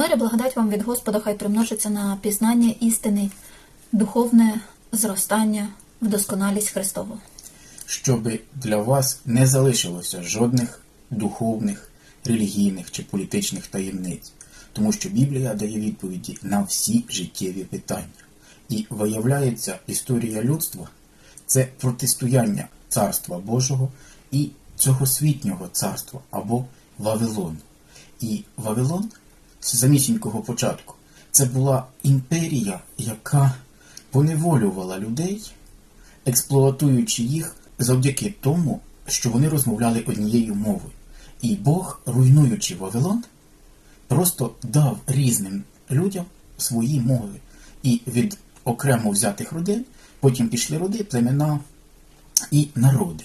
Мир і благодать вам від Господа хай примножиться на пізнання істини, духовне зростання, вдосконалість Христову. щоб для вас не залишилося жодних духовних, релігійних чи політичних таємниць, тому що Біблія дає відповіді на всі життєві питання. І виявляється, історія людства це протистояння Царства Божого і цього світнього царства або Вавилону. І Вавилон з самісінького початку це була імперія, яка поневолювала людей експлуатуючи їх завдяки тому, що вони розмовляли однією мовою. І Бог, руйнуючи Вавилон, просто дав різним людям свої мови. І від окремо взятих родин потім пішли роди, племена і народи.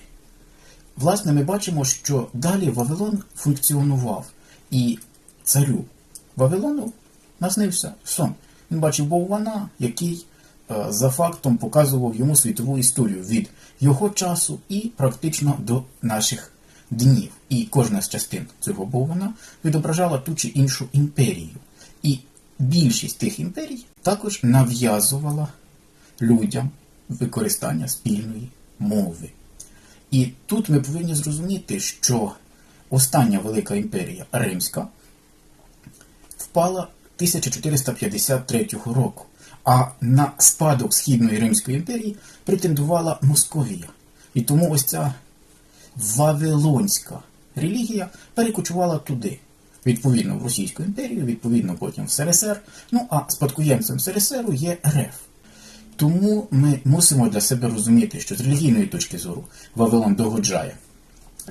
Власне, ми бачимо, що далі Вавилон функціонував, і царю Вавилону наснився сон. Він бачив Боввана, який е, за фактом показував йому світову історію від його часу і практично до наших днів. І кожна з частин цього Боввана відображала ту чи іншу імперію. І більшість тих імперій також нав'язувала людям використання спільної мови. І тут ми повинні зрозуміти, що остання велика імперія Римська впала 1453 року, а на спадок Східної Римської імперії претендувала Московія. І тому ось ця Вавилонська релігія перекочувала туди. Відповідно в Російську імперію, відповідно потім в СРСР. Ну а спадкоємцем СРСРу є РФ. Тому ми мусимо для себе розуміти, що з релігійної точки зору Вавилон догоджає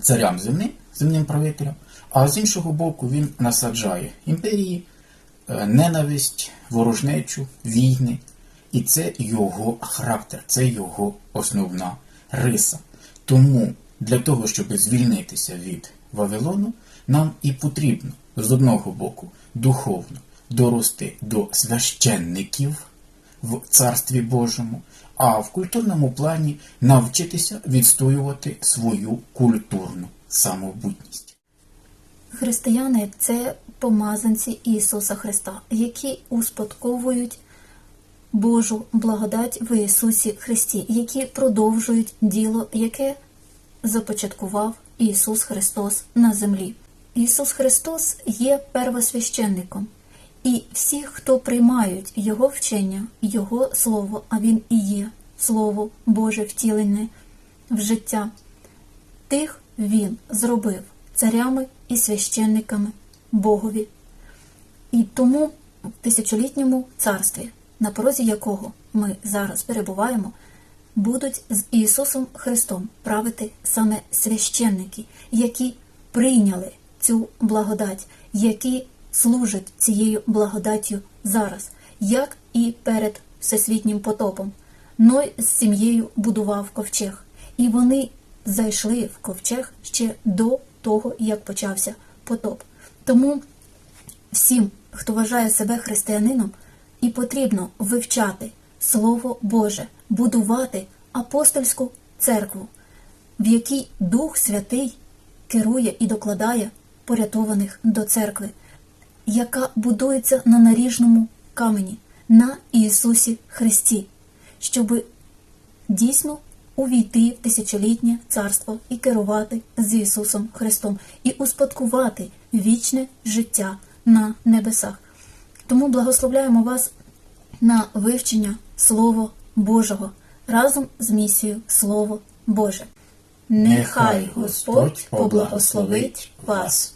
царям земним, земним правителям, а з іншого боку він насаджає імперії, ненависть, ворожнечу, війни. І це його характер, це його основна риса. Тому для того, щоб звільнитися від Вавилону, нам і потрібно з одного боку духовно дорости до священників в Царстві Божому, а в культурному плані навчитися відстоювати свою культурну самобутність. Християни це помазанці Ісуса Христа, які успадковують Божу благодать в Ісусі Христі, які продовжують діло, яке започаткував Ісус Христос на землі. Ісус Христос є первосвященником, і всі, хто приймають Його вчення, Його Слово, а Він і є Слово Боже втілене в життя, тих Він зробив царями і священниками Богові. І тому в тисячолітньому царстві, на порозі якого ми зараз перебуваємо, будуть з Ісусом Христом правити саме священники, які прийняли цю благодать, які служать цією благодаттю зараз, як і перед всесвітнім потопом. Ной з сім'єю будував ковчег, і вони зайшли в ковчег ще до того, як почався потоп. Тому всім, хто вважає себе християнином, і потрібно вивчати Слово Боже, будувати апостольську церкву, в якій Дух Святий керує і докладає порятованих до церкви, яка будується на наріжному камені, на Ісусі Христі, щоб дійсно увійти в тисячолітнє царство і керувати з Ісусом Христом, і успадкувати вічне життя на небесах. Тому благословляємо вас на вивчення Слова Божого разом з місією Слово Боже. Нехай Господь поблагословить вас.